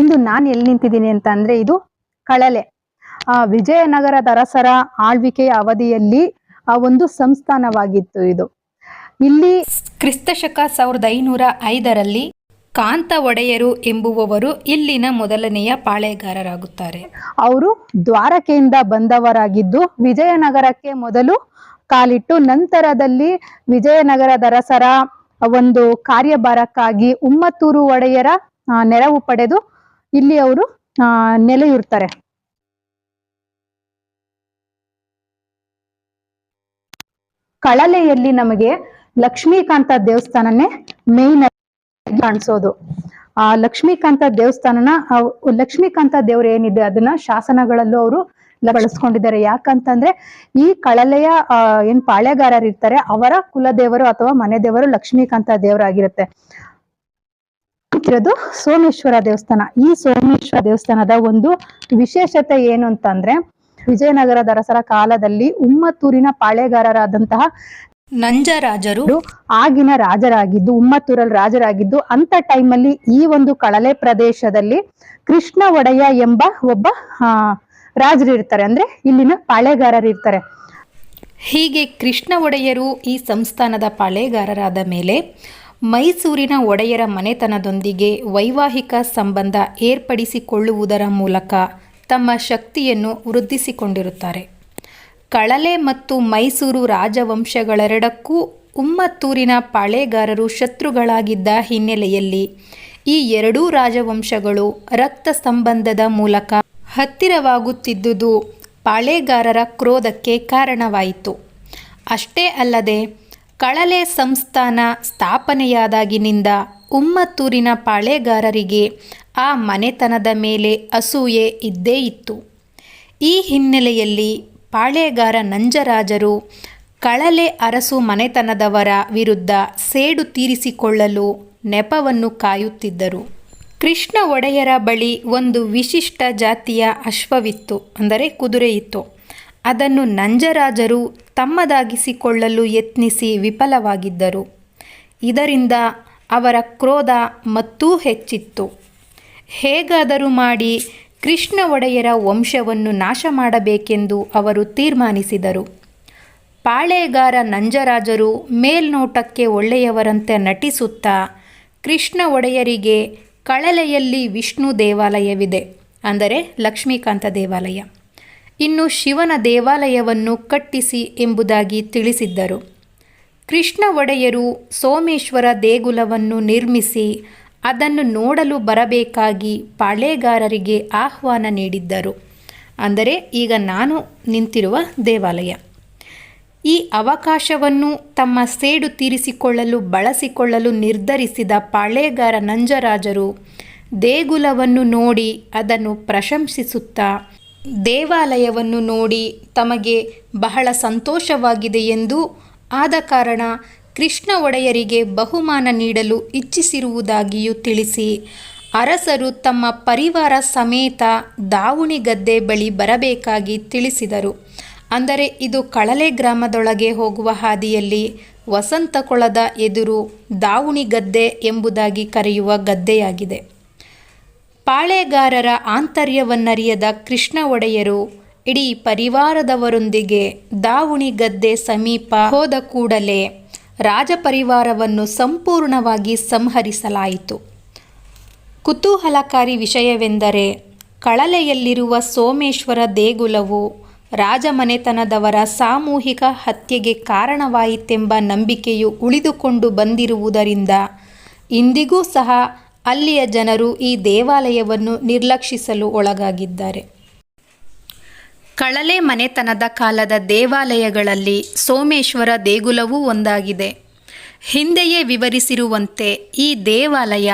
ಇಂದು ನಾನು ಎಲ್ಲಿ ನಿಂತಿದ್ದೀನಿ ಅಂತ ಅಂದ್ರೆ ಇದು ಕಳಲೆ. ಆ ವಿಜಯನಗರದ ಅರಸರ ಆಳ್ವಿಕೆಯ ಅವಧಿಯಲ್ಲಿ ಆ ಒಂದು ಸಂಸ್ಥಾನವಾಗಿತ್ತು ಇದು. ಇಲ್ಲಿ ಕ್ರಿಸ್ತಶಕ ಸಾವಿರದ ಐನೂರ ಐದರಲ್ಲಿ ಕಾಂತ ಒಡೆಯರು ಎಂಬುವವರು ಇಲ್ಲಿನ ಮೊದಲನೆಯ ಪಾಳೆಗಾರರಾಗುತ್ತಾರೆ. ಅವರು ದ್ವಾರಕೆಯಿಂದ ಬಂದವರಾಗಿದ್ದು ವಿಜಯನಗರಕ್ಕೆ ಮೊದಲು ಕಾಲಿಟ್ಟು ನಂತರದಲ್ಲಿ ವಿಜಯನಗರದ ಅರಸರ ಒಂದು ಕಾರ್ಯಭಾರಕ್ಕಾಗಿ ಉಮ್ಮತ್ತೂರು ಒಡೆಯರ ನೆರವು ಪಡೆದು ಇಲ್ಲಿ ಅವರು ನೆಲೆಯೂರ್ತಾರೆ. ಕಳಲೆಯಲ್ಲಿ ನಮಗೆ ಲಕ್ಷ್ಮೀಕಾಂತ ದೇವಸ್ಥಾನನೇ ಮೇನ್ ಕಾಣಿಸೋದು. ಆ ಲಕ್ಷ್ಮೀಕಾಂತ ದೇವಸ್ಥಾನನ ಲಕ್ಷ್ಮೀಕಾಂತ ದೇವ್ರು ಏನಿದೆ ಅದನ್ನ ಶಾಸನಗಳಲ್ಲೂ ಅವರು ಬಳಸ್ಕೊಂಡಿದ್ದಾರೆ. ಯಾಕಂತಂದ್ರೆ ಈ ಕಳಲೆಯ ಏನ್ ಪಾಳೆಗಾರರು ಇರ್ತಾರೆ ಅವರ ಕುಲದೇವರು ಅಥವಾ ಮನೆ ದೇವರು ಲಕ್ಷ್ಮೀಕಾಂತ ದೇವರಾಗಿರುತ್ತೆ. ಇರೋದು ಸೋಮೇಶ್ವರ ದೇವಸ್ಥಾನ. ಈ ಸೋಮೇಶ್ವರ ದೇವಸ್ಥಾನದ ಒಂದು ವಿಶೇಷತೆ ಏನು ಅಂತಂದ್ರೆ ವಿಜಯನಗರದ ಅರಸರ ಕಾಲದಲ್ಲಿ ಉಮ್ಮತ್ತೂರಿನ ಪಾಳೆಗಾರರಾದಂತಹ ನಂಜರಾಜರು ಆಗಿನ ರಾಜರಾಗಿದ್ದು, ಉಮ್ಮತ್ತೂರಲ್ಲಿ ರಾಜರಾಗಿದ್ದು, ಅಂತ ಟೈಮಲ್ಲಿ ಈ ಒಂದು ಕಳಲೆ ಪ್ರದೇಶದಲ್ಲಿ ಕೃಷ್ಣ ಒಡೆಯ ಎಂಬ ಒಬ್ಬ ರಾಜರು ಇರ್ತಾರೆ. ಅಂದ್ರೆ ಇಲ್ಲಿನ ಪಾಳೆಗಾರರು ಇರ್ತಾರೆ. ಹೀಗೆ ಕೃಷ್ಣ ಒಡೆಯರು ಈ ಸಂಸ್ಥಾನದ ಪಾಳೆಗಾರರಾದ ಮೇಲೆ ಮೈಸೂರಿನ ಒಡೆಯರ ಮನೆತನದೊಂದಿಗೆ ವೈವಾಹಿಕ ಸಂಬಂಧ ಏರ್ಪಡಿಸಿಕೊಳ್ಳುವುದರ ಮೂಲಕ ತಮ್ಮ ಶಕ್ತಿಯನ್ನು ವೃದ್ಧಿಸಿಕೊಂಡಿರುತ್ತಾರೆ. ಕಳಲೆ ಮತ್ತು ಮೈಸೂರು ರಾಜವಂಶಗಳೆರಡಕ್ಕೂ ಉಮ್ಮತ್ತೂರಿನ ಪಾಳೆಗಾರರು ಶತ್ರುಗಳಾಗಿದ್ದ ಹಿನ್ನೆಲೆಯಲ್ಲಿ ಈ ಎರಡೂ ರಾಜವಂಶಗಳು ರಕ್ತ ಸಂಬಂಧದ ಮೂಲಕ ಹತ್ತಿರವಾಗುತ್ತಿದ್ದುದು ಪಾಳೆಗಾರರ ಕ್ರೋಧಕ್ಕೆ ಕಾರಣವಾಯಿತು. ಅಷ್ಟೇ ಅಲ್ಲದೆ ಕಳಲೆ ಸಂಸ್ಥಾನ ಸ್ಥಾಪನೆಯಾದಾಗಿನಿಂದ ಉಮ್ಮತ್ತೂರಿನ ಪಾಳೆಗಾರರಿಗೆ ಆ ಮನೆತನದ ಮೇಲೆ ಅಸೂಯೆ ಇದ್ದೇ ಇತ್ತು. ಈ ಹಿನ್ನೆಲೆಯಲ್ಲಿ ಪಾಳೆಗಾರ ನಂಜರಾಜರು ಕಳಲೆ ಅರಸು ಮನೆತನದವರ ವಿರುದ್ಧ ಸೇಡು ತೀರಿಸಿಕೊಳ್ಳಲು ನೆಪವನ್ನು ಕಾಯುತ್ತಿದ್ದರು. ಕೃಷ್ಣ ಒಡೆಯರ ಬಳಿ ಒಂದು ವಿಶಿಷ್ಟ ಜಾತಿಯ ಅಶ್ವವಿತ್ತು, ಅಂದರೆ ಕುದುರೆ ಇತ್ತು ಅದನ್ನು ನಂಜರಾಜರು ತಮ್ಮದಾಗಿಸಿಕೊಳ್ಳಲು ಯತ್ನಿಸಿ ವಿಫಲವಾಗಿದ್ದರು. ಇದರಿಂದ ಅವರ ಕ್ರೋಧ ಮತ್ತೂ ಹೆಚ್ಚಿತ್ತು. ಹೇಗಾದರೂ ಮಾಡಿ ಕೃಷ್ಣ ಒಡೆಯರ ವಂಶವನ್ನು ನಾಶ ಮಾಡಬೇಕೆಂದು ಅವರು ತೀರ್ಮಾನಿಸಿದರು. ಪಾಳೆಗಾರ ನಂಜರಾಜರು ಮೇಲ್ನೋಟಕ್ಕೆ ಒಳ್ಳೆಯವರಂತೆ ನಟಿಸುತ್ತಾ ಕೃಷ್ಣ ಒಡೆಯರಿಗೆ ಕಳಲೆಯಲ್ಲಿ ವಿಷ್ಣು ದೇವಾಲಯವಿದೆ, ಅಂದರೆ ಲಕ್ಷ್ಮೀಕಾಂತ ದೇವಾಲಯ. ಇನ್ನು ಶಿವನ ದೇವಾಲಯವನ್ನು ಕಟ್ಟಿಸಿ ಎಂಬುದಾಗಿ ತಿಳಿಸಿದ್ದರು. ಕೃಷ್ಣ ಒಡೆಯರು ಸೋಮೇಶ್ವರ ದೇಗುಲವನ್ನು ನಿರ್ಮಿಸಿ ಅದನ್ನು ನೋಡಲು ಬರಬೇಕಾಗಿ ಪಾಳೆಗಾರರಿಗೆ ಆಹ್ವಾನ ನೀಡಿದ್ದರು. ಅಂದರೆ ಈಗ ನಾನು ನಿಂತಿರುವ ದೇವಾಲಯ. ಈ ಅವಕಾಶವನ್ನು ತಮ್ಮ ಸೇಡು ತೀರಿಸಿಕೊಳ್ಳಲು ಬಳಸಿಕೊಳ್ಳಲು ನಿರ್ಧರಿಸಿದ ಪಾಳೆಗಾರ ನಂಜರಾಜರು ದೇಗುಲವನ್ನು ನೋಡಿ ಅದನ್ನು ಪ್ರಶಂಸಿಸುತ್ತಾ ದೇವಾಲಯವನ್ನು ನೋಡಿ ತಮಗೆ ಬಹಳ ಸಂತೋಷವಾಗಿದೆ ಎಂದು ಆದ ಕಾರಣ ಕೃಷ್ಣ ಒಡೆಯರಿಗೆ ಬಹುಮಾನ ನೀಡಲು ಇಚ್ಛಿಸಿರುವುದಾಗಿಯೂ ತಿಳಿಸಿ, ಅರಸರು ತಮ್ಮ ಪರಿವಾರ ಸಮೇತ ದಾವುಣಿಗದ್ದೆ ಬಳಿ ಬರಬೇಕಾಗಿ ತಿಳಿಸಿದರು. ಅಂದರೆ ಇದು ಕಳಲೆ ಗ್ರಾಮದೊಳಗೆ ಹೋಗುವ ಹಾದಿಯಲ್ಲಿ ವಸಂತಕೊಳದ ಎದುರು ದಾವುಣಿಗದ್ದೆ ಎಂಬುದಾಗಿ ಕರೆಯುವ ಗದ್ದೆಯಾಗಿದೆ. ಪಾಳೆಗಾರರ ಆಂತರ್ಯವನ್ನರಿಯದ ಕೃಷ್ಣ ಒಡೆಯರು ಇಡೀ ಪರಿವಾರದವರೊಂದಿಗೆ ದಾವುಣಿ ಗದ್ದೆ ಸಮೀಪ ಹೋದ ಕೂಡಲೇ ರಾಜಪರಿವಾರವನ್ನು ಸಂಪೂರ್ಣವಾಗಿ ಸಂಹರಿಸಲಾಯಿತು. ಕುತೂಹಲಕಾರಿ ವಿಷಯವೆಂದರೆ ಕಳಲೆಯಲ್ಲಿರುವ ಸೋಮೇಶ್ವರ ದೇಗುಲವು ರಾಜಮನೆತನದವರ ಸಾಮೂಹಿಕ ಹತ್ಯೆಗೆ ಕಾರಣವಾಯಿತೆಂಬ ನಂಬಿಕೆಯು ಉಳಿದುಕೊಂಡು ಬಂದಿರುವುದರಿಂದ ಇಂದಿಗೂ ಸಹ ಅಲ್ಲಿಯ ಜನರು ಈ ದೇವಾಲಯವನ್ನು ನಿರ್ಲಕ್ಷಿಸಲು ಒಳಗಾಗಿದ್ದಾರೆ. ಕಳಲೆ ಮನೆತನದ ಕಾಲದ ದೇವಾಲಯಗಳಲ್ಲಿ ಸೋಮೇಶ್ವರ ದೇಗುಲವೂ ಒಂದಾಗಿದೆ. ಹಿಂದೆಯೇ ವಿವರಿಸಿರುವಂತೆ ಈ ದೇವಾಲಯ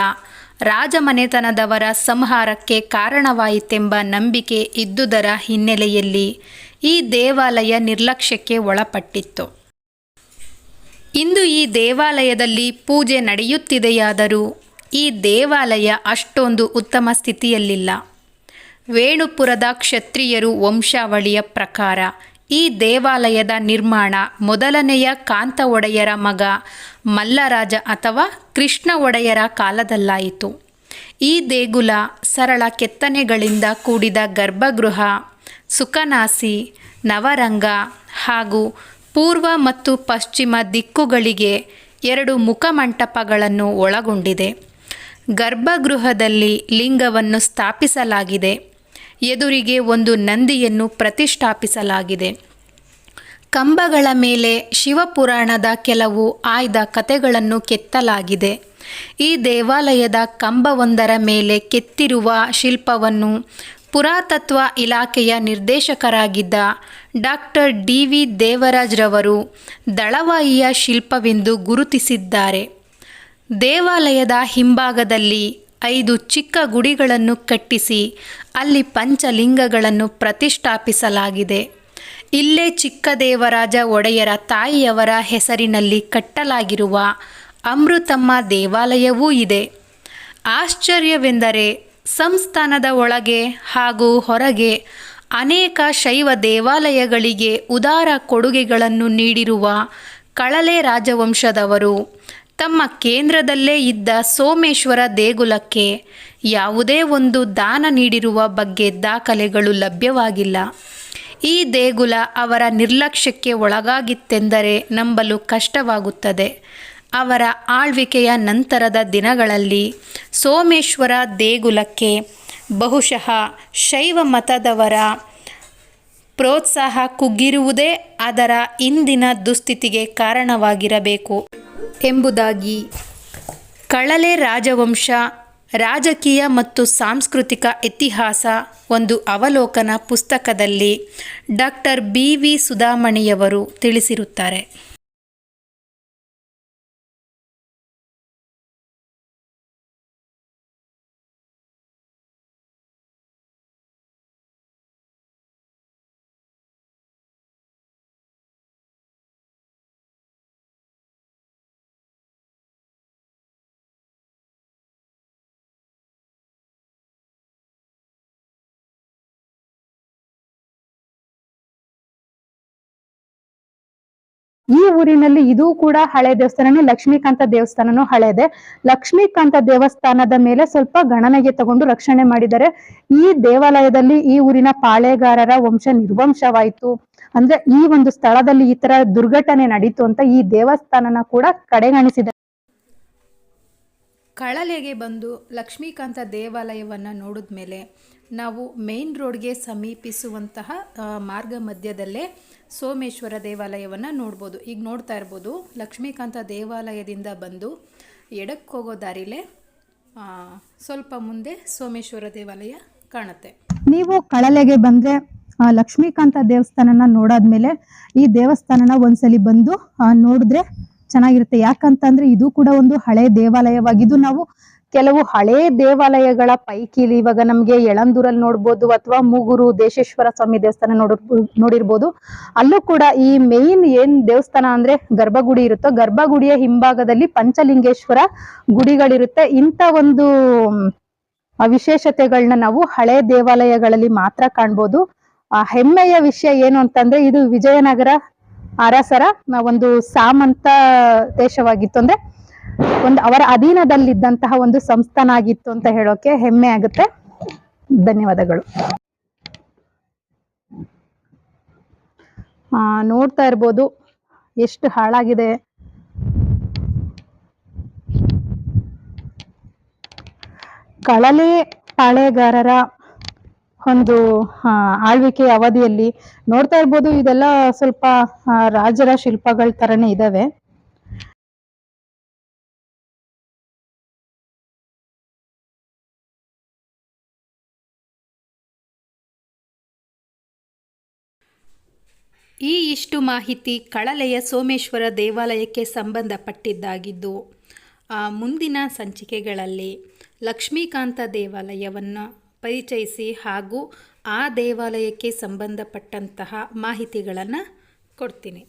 ರಾಜಮನೆತನದವರ ಸಂಹಾರಕ್ಕೆ ಕಾರಣವಾಯಿತೆಂಬ ನಂಬಿಕೆ ಇದ್ದುದರ ಹಿನ್ನೆಲೆಯಲ್ಲಿ ಈ ದೇವಾಲಯ ನಿರ್ಲಕ್ಷ್ಯಕ್ಕೆ ಒಳಪಟ್ಟಿತ್ತು. ಇಂದು ಈ ದೇವಾಲಯದಲ್ಲಿ ಪೂಜೆ ನಡೆಯುತ್ತಿದೆಯಾದರೂ ಈ ದೇವಾಲಯ ಅಷ್ಟೊಂದು ಉತ್ತಮ ಸ್ಥಿತಿಯಲ್ಲಿಲ್ಲ. ವೇಣುಪುರದ ಕ್ಷತ್ರಿಯರು ವಂಶಾವಳಿಯ ಪ್ರಕಾರ ಈ ದೇವಾಲಯದ ನಿರ್ಮಾಣ ಮೊದಲನೆಯ ಕಾಂತ ಒಡೆಯರ ಮಗ ಮಲ್ಲರಾಜ ಅಥವಾ ಕೃಷ್ಣ ಒಡೆಯರ ಕಾಲದಲ್ಲಾಯಿತು. ಈ ದೇಗುಲ ಸರಳ ಕೆತ್ತನೆಗಳಿಂದ ಕೂಡಿದ ಗರ್ಭಗೃಹ ಸುಖನಾಸಿ ನವರಂಗ ಹಾಗೂ ಪೂರ್ವ ಮತ್ತು ಪಶ್ಚಿಮ ದಿಕ್ಕುಗಳಿಗೆ ಎರಡು ಮುಖಮಂಟಪಗಳನ್ನು ಒಳಗೊಂಡಿದೆ. ಗರ್ಭಗೃಹದಲ್ಲಿ ಲಿಂಗವನ್ನು ಸ್ಥಾಪಿಸಲಾಗಿದೆ. ಎದುರಿಗೆ ಒಂದು ನಂದಿಯನ್ನು ಪ್ರತಿಷ್ಠಾಪಿಸಲಾಗಿದೆ. ಕಂಬಗಳ ಮೇಲೆ ಶಿವಪುರಾಣದ ಕೆಲವು ಆಯ್ದ ಕಥೆಗಳನ್ನು ಕೆತ್ತಲಾಗಿದೆ. ಈ ದೇವಾಲಯದ ಕಂಬವೊಂದರ ಮೇಲೆ ಕೆತ್ತಿರುವ ಶಿಲ್ಪವನ್ನು ಪುರಾತತ್ವ ಇಲಾಖೆಯ ನಿರ್ದೇಶಕರಾಗಿದ್ದ ಡಾಕ್ಟರ್ ಡಿ ವಿ ದೇವರಾಜ್ರವರು ದಳವಾಯಿಯ ಶಿಲ್ಪವೆಂದು ಗುರುತಿಸಿದ್ದಾರೆ. ದೇವಾಲಯದ ಹಿಂಭಾಗದಲ್ಲಿ ಐದು ಚಿಕ್ಕ ಗುಡಿಗಳನ್ನು ಕಟ್ಟಿಸಿ ಅಲ್ಲಿ ಪಂಚಲಿಂಗಗಳನ್ನು ಪ್ರತಿಷ್ಠಾಪಿಸಲಾಗಿದೆ. ಇಲ್ಲೇ ಚಿಕ್ಕದೇವರಾಜ ಒಡೆಯರ ತಾಯಿಯವರ ಹೆಸರಿನಲ್ಲಿ ಕಟ್ಟಲಾಗಿರುವ ಅಮೃತಮ್ಮ ದೇವಾಲಯವೂ ಇದೆ. ಆಶ್ಚರ್ಯವೆಂದರೆ ಸಂಸ್ಥಾನದ ಒಳಗೆ ಹಾಗೂ ಹೊರಗೆ ಅನೇಕ ಶೈವ ದೇವಾಲಯಗಳಿಗೆ ಉದಾರ ಕೊಡುಗೆಗಳನ್ನು ನೀಡಿರುವ ಕಳಲೆ ರಾಜವಂಶದವರು ತಮ್ಮ ಕೇಂದ್ರದಲ್ಲೇ ಇದ್ದ ಸೋಮೇಶ್ವರ ದೇಗುಲಕ್ಕೆ ಯಾವುದೇ ಒಂದು ದಾನ ನೀಡಿರುವ ಬಗ್ಗೆ ದಾಖಲೆಗಳು ಲಭ್ಯವಾಗಿಲ್ಲ. ಈ ದೇಗುಲ ಅವರ ನಿರ್ಲಕ್ಷ್ಯಕ್ಕೆ ಒಳಗಾಗಿತ್ತೆಂದರೆ ನಂಬಲು ಕಷ್ಟವಾಗುತ್ತದೆ. ಅವರ ಆಳ್ವಿಕೆಯ ನಂತರದ ದಿನಗಳಲ್ಲಿ ಸೋಮೇಶ್ವರ ದೇಗುಲಕ್ಕೆ ಬಹುಶಃ ಶೈವ ಮತದವರ ಪ್ರೋತ್ಸಾಹ ಕುಗ್ಗಿರುವುದೇ ಅದರ ಇಂದಿನ ದುಸ್ಥಿತಿಗೆ ಕಾರಣವಾಗಿರಬೇಕು. ಎಂಬುದಾಗಿ ಕಳಲೆ ರಾಜವಂಶ, ರಾಜಕೀಯ ಮತ್ತು ಸಾಂಸ್ಕೃತಿಕ ಇತಿಹಾಸ ಒಂದು ಅವಲೋಕನ ಪುಸ್ತಕದಲ್ಲಿ ಡಾಕ್ಟರ್ ಬಿ ವಿ ಸುಧಾಮಣಿಯವರು ತಿಳಿಸಿರುತ್ತಾರೆ. ಈ ಊರಿನಲ್ಲಿ ಇದು ಕೂಡ ಹಳೆ ದೇವಸ್ಥಾನನೇ ಲಕ್ಷ್ಮೀಕಾಂತ ದೇವಸ್ಥಾನನೂ ಹಳೆದೆ. ಲಕ್ಷ್ಮೀಕಾಂತ ದೇವಸ್ಥಾನದ ಮೇಲೆ ಸ್ವಲ್ಪ ಗಣನೆಗೆ ತಗೊಂಡು ರಕ್ಷಣೆ ಮಾಡಿದ್ದಾರೆ. ಈ ದೇವಾಲಯದಲ್ಲಿ ಈ ಊರಿನ ಪಾಳೆಗಾರರ ವಂಶ ನಿರ್ವಂಶವಾಯಿತು. ಅಂದ್ರೆ ಈ ಒಂದು ಸ್ಥಳದಲ್ಲಿ ಈ ತರ ದುರ್ಘಟನೆ ನಡೀತು ಅಂತ ಈ ದೇವಸ್ಥಾನನ ಕೂಡ ಕಡೆಗಣಿಸಿದೆ. ಕಳಲೆಗೆ ಬಂದು ಲಕ್ಷ್ಮೀಕಾಂತ ದೇವಾಲಯವನ್ನ ನೋಡಿದ ಮೇಲೆ ನಾವು ಮೇನ್ ರೋಡ್ಗೆ ಸಮೀಪಿಸುವಂತಹ ಮಾರ್ಗ ಮಧ್ಯದಲ್ಲೇ ಸೋಮೇಶ್ವರ ದೇವಾಲಯವನ್ನು ನೋಡ್ಬೋದು. ಈಗ ನೋಡ್ತಾ ಇರ್ಬೋದು, ಲಕ್ಷ್ಮೀಕಾಂತ ದೇವಾಲಯದಿಂದ ಬಂದು ಎಡಕ್ಕೆ ಹೋಗೋ ದಾರಿಲೇ ಸ್ವಲ್ಪ ಮುಂದೆ ಸೋಮೇಶ್ವರ ದೇವಾಲಯ ಕಾಣುತ್ತೆ. ನೀವು ಕಳಲೆಗೆ ಬಂದರೆ ಲಕ್ಷ್ಮೀಕಾಂತ ದೇವಸ್ಥಾನನ ನೋಡಾದ್ಮೇಲೆ ಈ ದೇವಸ್ಥಾನನ ಒಂದ್ಸಲಿ ಬಂದು ನೋಡಿದ್ರೆ ಚೆನ್ನಾಗಿರುತ್ತೆ. ಯಾಕಂತಂದ್ರೆ ಇದು ಕೂಡ ಒಂದು ಹಳೆ ದೇವಾಲಯವಾಗಿದ್ದು ನಾವು ಕೆಲವು ಹಳೆ ದೇವಾಲಯಗಳ ಪೈಕಿ ಇವಾಗ ನಮ್ಗೆ ಯಳಂದೂರಲ್ಲಿ ನೋಡ್ಬೋದು ಅಥವಾ ಮೂಗೂರು ದೇಶೇಶ್ವರ ಸ್ವಾಮಿ ದೇವಸ್ಥಾನ ನೋಡಿರ್ಬೋದು ನೋಡಿರ್ಬೋದು. ಅಲ್ಲೂ ಕೂಡ ಈ ಮೇನ್ ಏನ್ ದೇವಸ್ಥಾನ ಅಂದ್ರೆ ಗರ್ಭಗುಡಿ ಇರುತ್ತೋ ಗರ್ಭಗುಡಿಯ ಹಿಂಭಾಗದಲ್ಲಿ ಪಂಚಲಿಂಗೇಶ್ವರ ಗುಡಿಗಳಿರುತ್ತೆ. ಇಂಥ ಒಂದು ವಿಶೇಷತೆಗಳನ್ನ ನಾವು ಹಳೆ ದೇವಾಲಯಗಳಲ್ಲಿ ಮಾತ್ರ ಕಾಣ್ಬೋದು. ಆ, ಹೆಮ್ಮೆಯ ವಿಷಯ ಏನು ಅಂತಂದ್ರೆ ಇದು ವಿಜಯನಗರ ಅರಸರ ಒಂದು ಸಾಮಂತ ದೇಶವಾಗಿತ್ತು ಅಂದ್ರೆ ಒಂದು ಅವರ ಅಧೀನದಲ್ಲಿದ್ದಂತಹ ಒಂದು ಸಂಸ್ಥಾನ ಆಗಿತ್ತು ಅಂತ ಹೇಳೋಕೆ ಹೆಮ್ಮೆ ಆಗುತ್ತೆ. ಧನ್ಯವಾದಗಳು. ಆ, ನೋಡ್ತಾ ಇರ್ಬೋದು ಎಷ್ಟು ಹಾಳಾಗಿದೆ. ಕಳಲೆ ಪಾಳೆಗಾರರ ಒಂದು ಆಳ್ವಿಕೆಯ ಆಳ್ವಿಕೆ ಅವಧಿಯಲ್ಲಿ ನೋಡ್ತಾ ಇರ್ಬೋದು ಇದೆಲ್ಲ ಸ್ವಲ್ಪ ರಾಜರ ಶಿಲ್ಪಗಳ ತರನೇ ಇದಾವೆ ಈ ಇಷ್ಟು ಮಾಹಿತಿ ಕಳಲೆಯ ಸೋಮೇಶ್ವರ ದೇವಾಲಯಕ್ಕೆ ಸಂಬಂಧಪಟ್ಟಿದ್ದಾಗಿದ್ದು ಆ, ಮುಂದಿನ ಸಂಚಿಕೆಗಳಲ್ಲಿ ಲಕ್ಷ್ಮೀಕಾಂತ ದೇವಾಲಯವನ್ನು ಪರಿಚಯಿಸಿ ಹಾಗೂ ಆ ದೇವಾಲಯಕ್ಕೆ ಸಂಬಂಧಪಟ್ಟಂತಹ ಮಾಹಿತಿಗಳನ್ನು ಕೊಡ್ತೀನಿ.